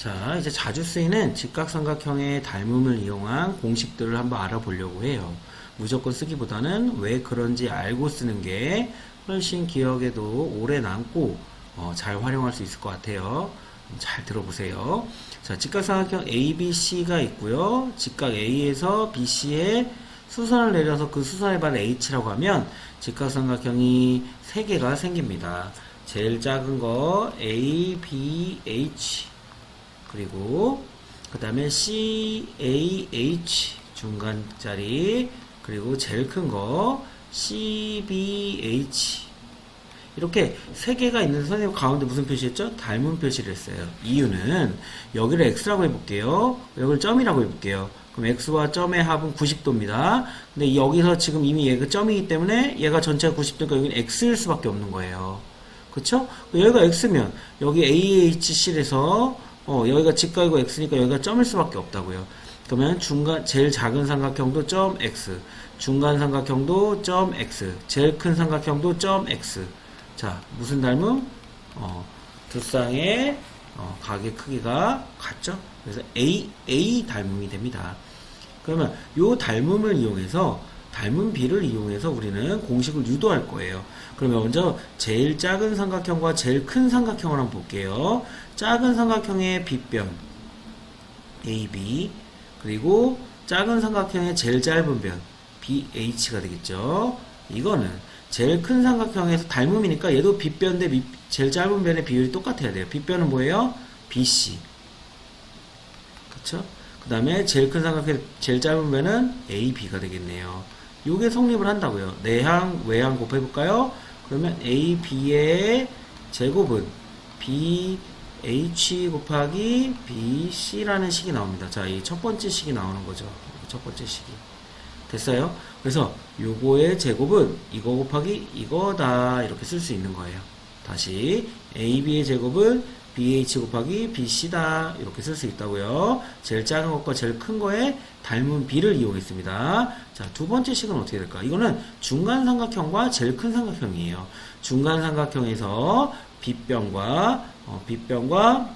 자, 이제 자주 쓰이는 직각삼각형의 닮음을 이용한 공식들을 한번 알아보려고 해요. 무조건 쓰기보다는 왜 그런지 알고 쓰는 게 훨씬 기억에도 오래 남고 어, 잘 활용할 수 있을 것 같아요. 잘 들어보세요. 자, 직각삼각형 ABC가 있고요. 직각 A에서 BC에 수선을 내려서 그 수선의 반 H라고 하면 직각삼각형이 세 개가 생깁니다. 제일 작은 거 A, B, H 그리고 그 다음에 C, A, H 중간짜리 그리고 제일 큰 거 C, B, H 이렇게 세 개가 있는 선생님 가운데 무슨 표시했죠? 닮은 표시를 했어요. 이유는 여기를 x라고 해볼게요. 여기를 점이라고 해볼게요. 그럼 x와 점의 합은 90도입니다. 근데 여기서 지금 이미 얘가 점이기 때문에 얘가 전체가 90도니까 여기는 x일 수밖에 없는 거예요. 그쵸? 여기가 x면 여기 AHC에서 어, 여기가 직각이고 x니까 여기가 점일 수밖에 없다고요. 그러면 중간 제일 작은 삼각형도 점 x, 중간 삼각형도 점 x, 제일 큰 삼각형도 점 x. 자, 무슨 닮음? 어, 두 쌍의 어, 각의 크기가 같죠? 그래서 A, A 닮음이 됩니다. 그러면 요 닮음을 이용해서 닮은 비를 이용해서 우리는 공식을 유도할 거예요. 그러면 먼저 제일 작은 삼각형과 제일 큰 삼각형을 한번 볼게요. 작은 삼각형의 빗변 AB 그리고 작은 삼각형의 제일 짧은 변 BH가 되겠죠. 이거는 제일 큰 삼각형에서 닮음이니까 얘도 빗변 대 밑- 제일 짧은 변의 비율이 똑같아야 돼요. 빗변은 뭐예요? BC. 그쵸? 그 다음에 제일 큰 삼각형 제일 짧은 변은 AB가 되겠네요. 요게 성립을 한다고요. 내항, 외항 곱해볼까요? 그러면 AB의 제곱은 BH 곱하기 BC라는 식이 나옵니다. 자, 이 첫 번째 식이 나오는 거죠. 첫 번째 식이. 됐어요? 그래서 요거의 제곱은 이거 곱하기 이거다 이렇게 쓸 수 있는 거예요. 다시 AB의 제곱은 BH 곱하기 BC다 이렇게 쓸 수 있다고요. 제일 작은 것과 제일 큰 거에 닮은 B를 이용했습니다. 자, 두 번째 식은 어떻게 될까? 이거는 중간 삼각형과 제일 큰 삼각형이에요. 중간 삼각형에서 빗변과 어, 빗변과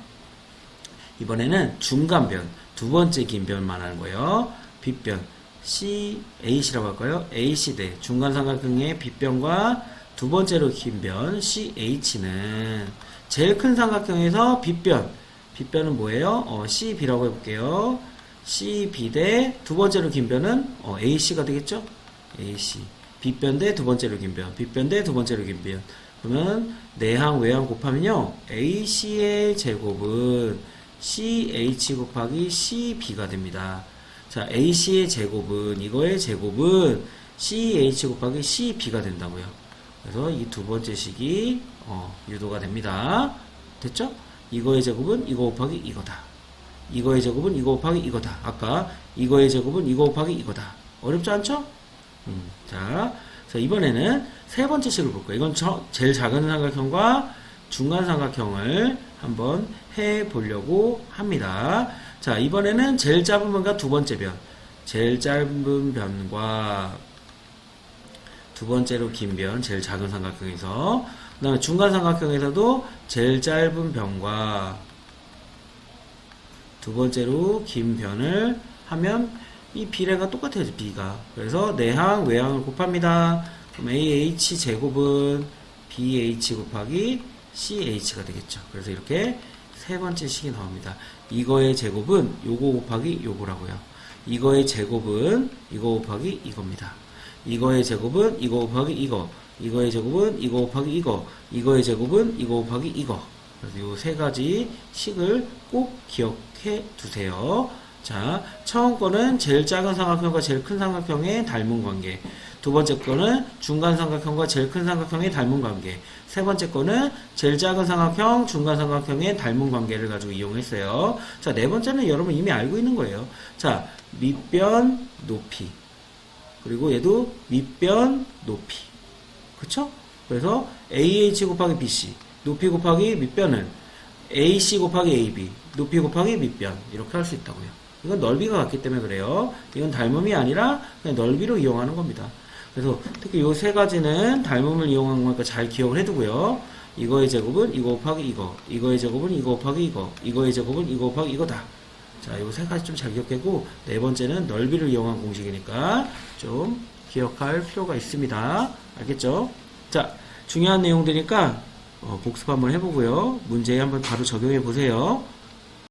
이번에는 중간변 두 번째 긴 변만 하는 거예요. 빗변 C, H라고 할까요? AC 대 중간 삼각형의 빗변과 두 번째로 긴 변 CH는 제일 큰 삼각형에서 빗변 빗변은 뭐예요? 어, CB라고 해볼게요. CB 대 두 번째로 긴 변은 어, AC가 되겠죠? AC 빗변 대 두 번째로 긴 변, 빗변 대 두 번째로 긴 변. 그러면 내항 외항 곱하면요 AC의 제곱은 CH 곱하기 CB가 됩니다. 자, AC의 제곱은 이거의 제곱은 CH 곱하기 CB가 된다고요. 그래서 이 두 번째 식이 어, 유도가 됩니다. 됐죠? 이거의 제곱은 이거 곱하기 이거다. 이거의 제곱은 이거 곱하기 이거다. 아까 이거의 제곱은 이거 곱하기 이거다. 어렵지 않죠? 음, 자, 자, 이번에는 세 번째 식을 볼 거예요. 이건 저, 제일 작은 삼각형과 중간 삼각형을 한번 해 보려고 합니다. 자, 이번에는 제일 짧은 변과 두 번째 변. 제일 짧은 변과 두 번째로 긴 변, 제일 작은 삼각형에서. 그 다음에 중간 삼각형에서도 제일 짧은 변과 두 번째로 긴 변을 하면 이 비례가 똑같아요, B가. 그래서 내항, 외항을 곱합니다. 그럼 AH 제곱은 BH 곱하기 CH가 되겠죠. 그래서 이렇게 세 번째 식이 나옵니다. 이거의 제곱은 요거 곱하기 요거라고요. 이거의 제곱은 이거 곱하기 이겁니다. 이거의 제곱은 이거 곱하기 이거. 이거의 제곱은 이거 곱하기 이거. 이거의 제곱은 이거 곱하기 이거. 그래서 요 세 가지 식을 꼭 기억해 두세요. 자, 처음 거는 제일 작은 삼각형과 제일 큰 삼각형의 닮은 관계. 두 번째 거는 중간 삼각형과 제일 큰 삼각형의 닮은 관계. 세 번째 거는 제일 작은 삼각형, 중간 삼각형의 닮은 관계를 가지고 이용했어요. 자, 네 번째는 여러분 이미 알고 있는 거예요. 자, 밑변 높이. 그리고 얘도 밑변 높이. 그쵸? 그래서 AH 곱하기 BC. 높이 곱하기 밑변은 AC 곱하기 AB. 높이 곱하기 밑변. 이렇게 할 수 있다고요. 이건 넓이가 같기 때문에 그래요. 이건 닮음이 아니라 그냥 넓이로 이용하는 겁니다. 그래서 특히 이세 가지는 닮음을 이용한 거니까 잘 기억을 해두고요. 이거의 제곱은 이거 곱하기 이거, 이거의 제곱은 이거 곱하기 이거, 이거의 제곱은 이거 곱하기 이거다. 자, 요 세 가지 좀 잘 기억하고 네 번째는 넓이를 이용한 공식이니까 좀 기억할 필요가 있습니다. 알겠죠? 자, 중요한 내용들이니까 어, 복습 한번 해보고요. 문제 한번 바로 적용해 보세요.